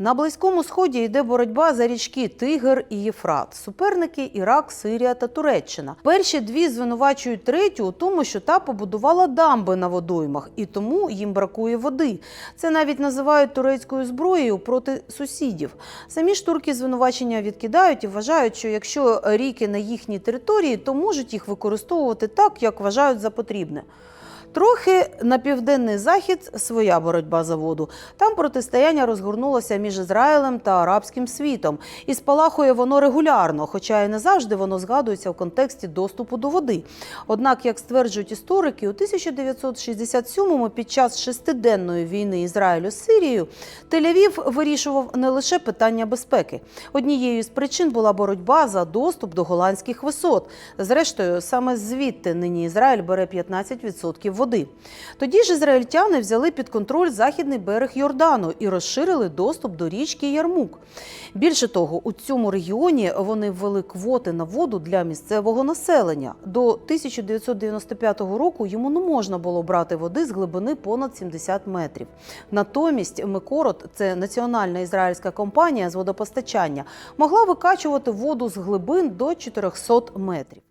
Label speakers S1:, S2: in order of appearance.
S1: На близькому сході йде боротьба за річки Тигр і Єфрат. Суперники Ірак, Сирія та Туреччина. Перші дві звинувачують третю у тому, що та побудувала дамби на водоймах, і тому їм бракує води. Це навіть називають турецькою зброєю проти сусідів. Самі ж турки звинувачення відкидають і вважають, що якщо ріки на їхній території, то можуть їх використовувати так, як вважають за потрібне. Трохи на південний захід своя боротьба за воду. Там протистояння розгорнулося між Ізраїлем та арабським світом, і спалахує воно регулярно, хоча і не завжди воно згадується в контексті доступу до води. Однак, як стверджують історики, у 1967-му під час шестиденної війни Ізраїлю з Сирією Тель-Авів вирішував не лише питання безпеки. Однією з причин була боротьба за доступ до голландських висот. Зрештою, саме звідти нині Ізраїль бере 15% води. Тоді ж ізраїльтяни взяли під контроль західний берег Йордану і розширили доступ до річки Ярмук. Більше того, у цьому регіоні вони ввели квоти на воду для місцевого населення. До 1995 року йому не можна було брати води з глибини понад 70 метрів. Натомість Микорот, це національна ізраїльська компанія з водопостачання, могла викачувати воду з глибин до 400 метрів.